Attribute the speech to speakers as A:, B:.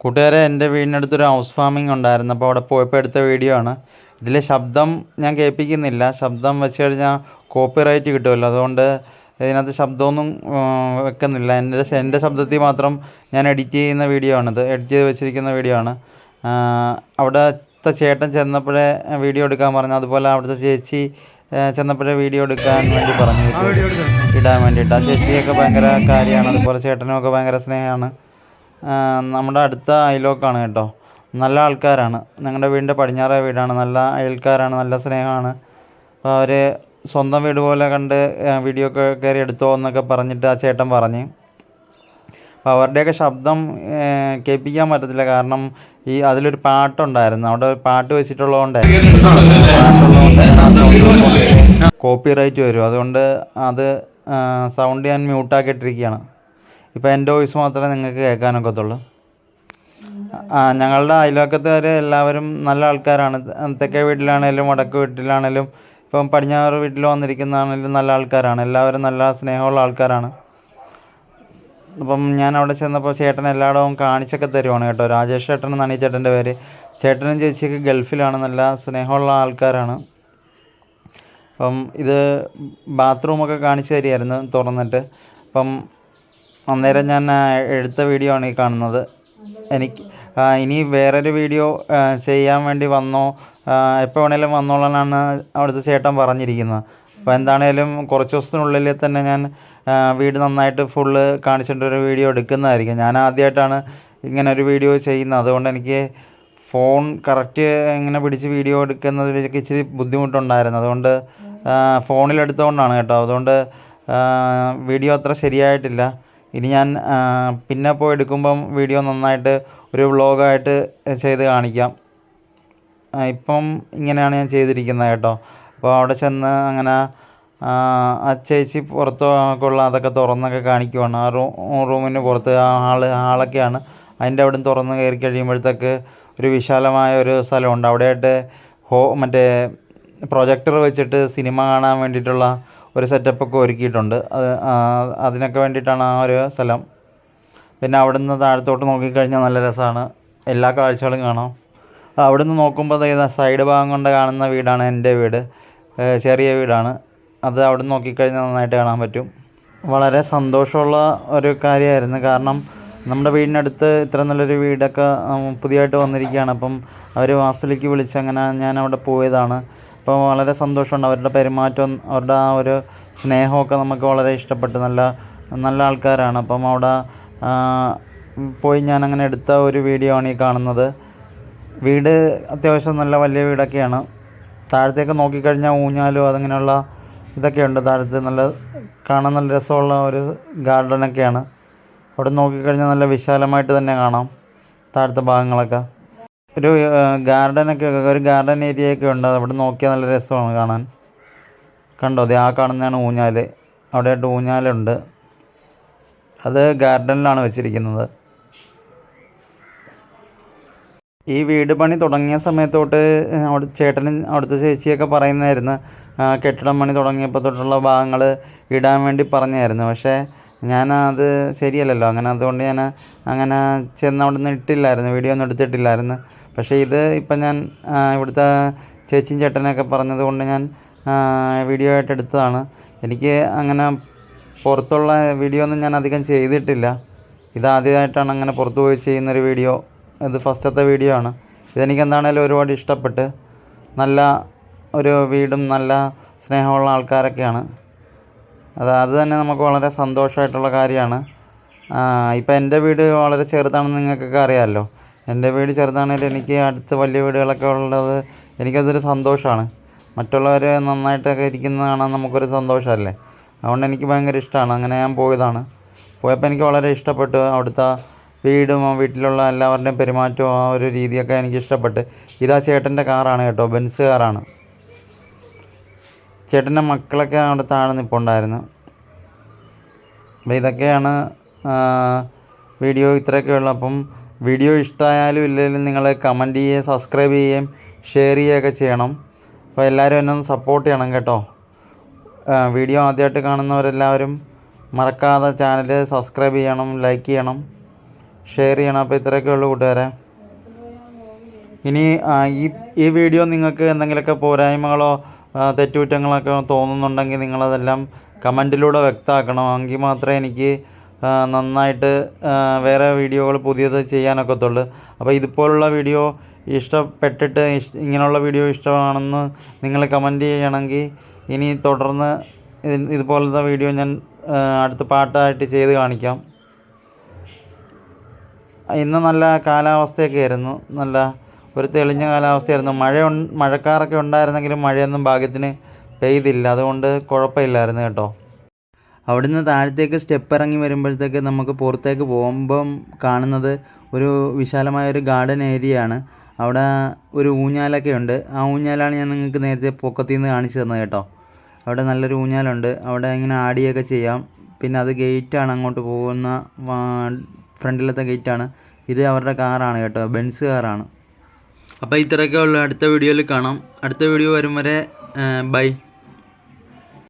A: കൂട്ടുകാരെ എന്റെ വീടിനടുത്തൊരു house farming ഉണ്ടായിരുന്നു. അപ്പോൾ അവിടെ പോയപ്പോൾ എടുത്ത വീഡിയോ ആണ്. ഇതിലെ ശബ്ദം ഞാൻ കേൾപ്പിക്കുന്നില്ല. ശബ്ദം വെച്ച് കഴിഞ്ഞാൽ കോപ്പി റൈറ്റ് കിട്ടുമല്ലോ. അതുകൊണ്ട് ഇതിനകത്ത് ശബ്ദമൊന്നും വെക്കുന്നില്ല. എന്റെ എന്റെ ശബ്ദത്തിൽ മാത്രം ഞാൻ എഡിറ്റ് ചെയ്യുന്ന വീഡിയോ ആണിത്. എഡിറ്റ് ചെയ്ത് വെച്ചിരിക്കുന്ന വീഡിയോ ആണ്. അവിടുത്തെ ചേട്ടൻ ചെന്നപ്പോഴേ വീഡിയോ എടുക്കാൻ പറഞ്ഞു. അതുപോലെ അവിടുത്തെ ചേച്ചി ചെന്നപ്പോഴേ വീഡിയോ എടുക്കാൻ വേണ്ടി പറഞ്ഞു. ഇടാൻ വേണ്ടിയിട്ട്. ആ ചേച്ചിയൊക്കെ ഭയങ്കര കാര്യമാണ്. അതുപോലെ ചേട്ടനും ഒക്കെ ഭയങ്കര സ്നേഹമാണ്. നമ്മുടെ അടുത്ത അയലോക്കാണ് കേട്ടോ. നല്ല ആൾക്കാരാണ്. ഞങ്ങളുടെ വീടിന്റെ പടിഞ്ഞാറേ വീടാണ്. നല്ല അയൽക്കാരാണ് നല്ല സ്നേഹമാണ്. അപ്പോൾ അവർ സ്വന്തം വീട് പോലെ കണ്ട് വീഡിയോ ഒക്കെ കയറി എടുത്തോ എന്നൊക്കെ പറഞ്ഞിട്ട് ആ ചേട്ടൻ പറഞ്ഞ്. അപ്പോൾ അവരുടെയൊക്കെ ശബ്ദം കേൾപ്പിക്കാൻ പറ്റത്തില്ല. കാരണം ഈ അതിലൊരു പാട്ടുണ്ടായിരുന്നു. അവിടെ ഒരു പാട്ട് വെച്ചിട്ടുള്ളതുകൊണ്ട്. കോപ്പി റൈറ്റ് വരും. അതുകൊണ്ട് അത് സൗണ്ട് ഞാൻ മ്യൂട്ടാക്കിയിട്ടിരിക്കുകയാണ് ഇപ്പോൾ എന്റെ വോയിസ് മാത്രമേ നിങ്ങൾക്ക് കേൾക്കാനൊക്കത്തുള്ളൂ. ഞങ്ങളുടെ അയൽവക്കത്തുകാർ എല്ലാവരും നല്ല ആൾക്കാരാണ്. തെക്കേ വീട്ടിലാണേലും വടക്ക് വീട്ടിലാണേലും ഇപ്പം പടിഞ്ഞാറ് വീട്ടിൽ വന്നിരിക്കുന്നതാണേലും നല്ല ആൾക്കാരാണ്. എല്ലാവരും നല്ല സ്നേഹമുള്ള ആൾക്കാരാണ്. അപ്പം ഞാൻ അവിടെ ചെന്നപ്പോൾ ചേട്ടൻ എല്ലായിടവും കാണിച്ചൊക്കെ തരുവാണ് കേട്ടോ. രാജേഷ് ചേട്ടൻ എന്നാണ് ഈ ചേട്ടന്റെ പേര്. ചേട്ടനും ചേച്ചിയൊക്കെ ഗൾഫിലാണ്. നല്ല സ്നേഹമുള്ള ആൾക്കാരാണ്. അപ്പം ഇത് ബാത്റൂമൊക്കെ കാണിച്ചു തരികയായിരുന്നു തുറന്നിട്ട്. അപ്പം അന്നേരം ഞാൻ എടുത്ത വീഡിയോ ആണ് ഈ കാണുന്നത്. എനിക്ക് ഇനി വേറൊരു വീഡിയോ ചെയ്യാൻ വേണ്ടി വന്നോ എപ്പോൾ വേണേലും വന്നോളാനാണ് അവിടുത്തെ ചേട്ടൻ പറഞ്ഞിരിക്കുന്നത്. അപ്പോൾ എന്താണേലും കുറച്ച് ദിവസത്തിനുള്ളിൽ തന്നെ ഞാൻ വീട് നന്നായിട്ട് ഫുള്ള് കാണിച്ചിട്ടൊരു വീഡിയോ എടുക്കുന്നതായിരിക്കും. ഞാൻ ആദ്യമായിട്ടാണ് ഇങ്ങനെ ഒരു വീഡിയോ ചെയ്യുന്നത്. അതുകൊണ്ട് എനിക്ക് ഫോൺ കറക്റ്റ് ഇങ്ങനെ പിടിച്ച് വീഡിയോ എടുക്കുന്നതിലേക്ക് ഇച്ചിരി ബുദ്ധിമുട്ടുണ്ടായിരുന്നു. അതുകൊണ്ട് ഫോണിലെടുത്തുകൊണ്ടാണ് കേട്ടോ. അതുകൊണ്ട് വീഡിയോ അത്ര ശരിയായിട്ടില്ല. ഇനി ഞാൻ പിന്നെ പോയി എടുക്കുമ്പം വീഡിയോ നന്നായിട്ട് ഒരു വ്ളോഗായിട്ട് ചെയ്ത് കാണിക്കാം. ഇപ്പം ഇങ്ങനെയാണ് ഞാൻ ചെയ്തിരിക്കുന്നത് കേട്ടോ. അപ്പോൾ അവിടെ ചെന്ന് അങ്ങനെ ആ, ചേച്ചി പുറത്തൊക്കെയുള്ള അതൊക്കെ തുറന്നൊക്കെ കാണിക്കുവാണ്. ആ റൂ റൂമിന് പുറത്ത് ആ ഹാൾ ഹാളൊക്കെയാണ് അതിന്റെ അവിടെ നിന്ന് തുറന്ന് കയറി കഴിയുമ്പോഴത്തേക്ക് ഒരു വിശാലമായ ഒരു സ്ഥലമുണ്ട്. അവിടെയായിട്ട് ഹോ മറ്റേ പ്രൊജക്ടർ വെച്ചിട്ട് സിനിമ കാണാൻ വേണ്ടിയിട്ടുള്ള ഒരു സെറ്റപ്പൊക്കെ ഒരുക്കിയിട്ടുണ്ട്. അത് അതിനൊക്കെ വേണ്ടിയിട്ടാണ് ആ ഒരു സ്ഥലം. പിന്നെ അവിടെ നിന്ന് താഴത്തോട്ട് നോക്കിക്കഴിഞ്ഞാൽ നല്ല രസമാണ്. എല്ലാ കാഴ്ചകളും കാണാം. അവിടെ നിന്ന് നോക്കുമ്പോൾ സൈഡ് ഭാഗം കൊണ്ട് കാണുന്ന വീടാണ് എന്റെ വീട്. ചെറിയ വീടാണ്. അത് അവിടെ നിന്ന് നോക്കിക്കഴിഞ്ഞാൽ നന്നായിട്ട് കാണാൻ പറ്റും. വളരെ സന്തോഷമുള്ള ഒരു കാര്യമായിരുന്നു. കാരണം നമ്മുടെ വീടിനടുത്ത് ഇത്ര നല്ലൊരു വീടൊക്കെ പുതിയതായിട്ട് വന്നിരിക്കുകയാണ്. അപ്പം അവർ വാസലിക്ക് വിളിച്ച് അങ്ങനെ ഞാൻ അവിടെ പോയതാണ്. അപ്പോൾ വളരെ സന്തോഷമുണ്ട്. അവരുടെ പെരുമാറ്റം അവരുടെ ആ ഒരു സ്നേഹമൊക്കെ നമുക്ക് വളരെ ഇഷ്ടപ്പെട്ടു. നല്ല നല്ല ആൾക്കാരാണ്. അപ്പം അവിടെ പോയി ഞാൻ അങ്ങനെ എടുത്ത ഒരു വീഡിയോ ആണ് ഈ കാണുന്നത്. വീട് അത്യാവശ്യം നല്ല വലിയ വീടൊക്കെയാണ്. താഴത്തേക്ക് നോക്കിക്കഴിഞ്ഞാൽ ഊഞ്ഞാലും അതങ്ങനെയുള്ള ഇതൊക്കെയുണ്ട്. താഴത്ത് നല്ല കാണാൻ നല്ല രസമുള്ള ഒരു ഗാർഡനൊക്കെയാണ്. അവിടെ നോക്കിക്കഴിഞ്ഞാൽ നല്ല വിശാലമായിട്ട് തന്നെ കാണാം. താഴത്തെ ഭാഗങ്ങളൊക്കെ. ഒരു ഗാർഡനൊക്കെ ഒരു ഗാർഡൻ ഏരിയ ഒക്കെ ഉണ്ട് അവിടെ നോക്കിയാൽ നല്ല രസമാണ് കാണാൻ. കണ്ടോ? ആ കാണുന്നതാണ് ഊഞ്ഞാൽ അവിടെയായിട്ട് ഊഞ്ഞാലുണ്ട്. അത് ഗാർഡനിലാണ് വെച്ചിരിക്കുന്നത്. ഈ വീട് പണി തുടങ്ങിയ സമയത്തോട്ട് അവിടെ ചേട്ടനും അവിടുത്തെ ചേച്ചിയൊക്കെ പറയുന്നതായിരുന്നു. കെട്ടിടം പണി തുടങ്ങിയപ്പോൾ തൊട്ടുള്ള ഭാഗങ്ങൾ ഇടാൻ വേണ്ടി പറഞ്ഞായിരുന്നു. പക്ഷേ ഞാൻ അത് ശരിയല്ലല്ലോ. അങ്ങനെ അതുകൊണ്ട് ഞാൻ അങ്ങനെ ചെന്ന് അവിടെ നിന്ന് ഇട്ടില്ലായിരുന്നു. വീഡിയോ ഒന്നും എടുത്തിട്ടില്ലായിരുന്നു. പക്ഷേ ഇത് ഇപ്പം ഞാൻ ഇവിടുത്തെ ചേച്ചിയും ചേട്ടനൊക്കെ പറഞ്ഞത് കൊണ്ട് ഞാൻ വീഡിയോ ആയിട്ട് എടുത്തതാണ്. എനിക്ക് അങ്ങനെ പുറത്തുള്ള വീഡിയോ ഒന്നും ഞാൻ അധികം ചെയ്തിട്ടില്ല. ഇതാദ്യമായിട്ടാണ് അങ്ങനെ പുറത്തു പോയി ചെയ്യുന്നൊരു വീഡിയോ. ഇത് ഫസ്റ്റത്തെ വീഡിയോ ആണ്. ഇതെനിക്ക് എന്താണേലും ഒരുപാട് ഇഷ്ടപ്പെട്ട് നല്ല ഒരു വീടും നല്ല സ്നേഹമുള്ള ആൾക്കാരൊക്കെയാണ്. അത് അത് തന്നെ നമുക്ക് വളരെ സന്തോഷമായിട്ടുള്ള കാര്യമാണ്. ഇപ്പം എന്റെ വീട് വളരെ ചെറുതാണെന്ന് നിങ്ങൾക്കൊക്കെ അറിയാമല്ലോ. എന്റെ വീട് ചെറുതാണെങ്കിലും എനിക്ക് അടുത്ത് വലിയ വീടുകളൊക്കെ ഉള്ളത് എനിക്കതൊരു സന്തോഷമാണ്. മറ്റുള്ളവർ നന്നായിട്ടൊക്കെ ഇരിക്കുന്നത് കാണാൻ നമുക്കൊരു സന്തോഷമല്ലേ? അതുകൊണ്ട് എനിക്ക് ഭയങ്കര ഇഷ്ടമാണ്. അങ്ങനെ ഞാൻ പോയതാണ്. പോയപ്പോൾ എനിക്ക് വളരെ ഇഷ്ടപ്പെട്ടു. അവിടുത്തെ വീടും ആ വീട്ടിലുള്ള എല്ലാവരുടെയും പെരുമാറ്റവും ആ ഒരു രീതിയൊക്കെ എനിക്ക് ഇഷ്ടപ്പെട്ട്. ഇതാ ചേട്ടന്റെ കാറാണ് കേട്ടോ. ബെൻസ് കാറാണ്. ചേട്ടന്റെ മക്കളൊക്കെ അവിടെ താഴെ നിൽപ്പുണ്ടായിരുന്നു അപ്പോൾ ഇതൊക്കെയാണ് വീഡിയോ ഇത്രയൊക്കെ ഉള്ളൂ. അപ്പം വീഡിയോ ഇഷ്ടമായാലും ഇല്ലെങ്കിലും നിങ്ങൾ കമന്റ് ചെയ്യുകയും സബ്സ്ക്രൈബ് ചെയ്യുകയും ഷെയർ ചെയ്യുകയൊക്കെ ചെയ്യണം. അപ്പോൾ എല്ലാവരും എന്നെ ഒന്ന് സപ്പോർട്ട് ചെയ്യണം കേട്ടോ. വീഡിയോ ആദ്യമായിട്ട് കാണുന്നവരെല്ലാവരും മറക്കാതെ ചാനൽ സബ്സ്ക്രൈബ് ചെയ്യണം ലൈക്ക് ചെയ്യണം ഷെയർ ചെയ്യണം. അപ്പോൾ ഇത്രയൊക്കെ ഉള്ളൂ കൂട്ടുകാരെ. ഇനി ഈ ഈ വീഡിയോ നിങ്ങൾക്ക് എന്തെങ്കിലുമൊക്കെ പോരായ്മകളോ തെറ്റുകുറ്റങ്ങളൊക്കെ തോന്നുന്നുണ്ടെങ്കിൽ നിങ്ങളതെല്ലാം കമന്റിലൂടെ വ്യക്തമാക്കണം? എങ്കിൽ മാത്രമേ എനിക്ക് നന്നായിട്ട് വേറെ വീഡിയോകൾ പുതിയത് ചെയ്യാനൊക്കത്തുള്ളൂ. അപ്പോൾ ഇതുപോലുള്ള വീഡിയോ ഇഷ്ടപ്പെട്ടിട്ട് ഇഷ് ഇങ്ങനെയുള്ള വീഡിയോ ഇഷ്ടമാണെന്ന് നിങ്ങൾ കമന്റ് ചെയ്യണമെങ്കിൽ ഇനി തുടർന്ന് ഇത് ഇതുപോലത്തെ വീഡിയോ ഞാൻ അടുത്ത പാട്ടായിട്ട് ചെയ്ത് കാണിക്കാം. ഇന്ന് നല്ല കാലാവസ്ഥയൊക്കെ ആയിരുന്നു. നല്ല ഒരു തെളിഞ്ഞ കാലാവസ്ഥയായിരുന്നു. മഴ മഴക്കാറൊക്കെ ഉണ്ടായിരുന്നെങ്കിലും മഴയൊന്നും ഭാഗ്യത്തിന് പെയ്തില്ല. അതുകൊണ്ട് കുഴപ്പമില്ലായിരുന്നു കേട്ടോ. അവിടുന്ന് താഴത്തേക്ക് സ്റ്റെപ്പ് ഇറങ്ങി വരുമ്പോഴത്തേക്ക് നമുക്ക് പുറത്തേക്ക് പോകുമ്പം കാണുന്നത് ഒരു വിശാലമായ ഒരു ഗാർഡൻ ഏരിയ ആണ്. അവിടെ ഒരു ഊഞ്ഞാലൊക്കെ ഉണ്ട്. ആ ഊഞ്ഞാലാണ് ഞാൻ നിങ്ങൾക്ക് നേരത്തെ പൊക്കത്തിൽ നിന്ന് കാണിച്ചു തന്നത് കേട്ടോ. അവിടെ നല്ലൊരു ഊഞ്ഞാലുണ്ട്. അവിടെ ഇങ്ങനെ ആടിയൊക്കെ ചെയ്യാം. പിന്നെ അത് ഗേറ്റാണ് അങ്ങോട്ട് പോകുന്ന ഫ്രണ്ടിലത്തെ ഗേറ്റാണ് ഇത് അവരുടെ കാറാണ് കേട്ടോ. ബെൻസ് കാറാണ് അപ്പോൾ ഇത്രയൊക്കെ ഉള്ളൂ. അടുത്ത വീഡിയോയിൽ കാണാം. അടുത്ത വീഡിയോ വരും വരെ ബൈ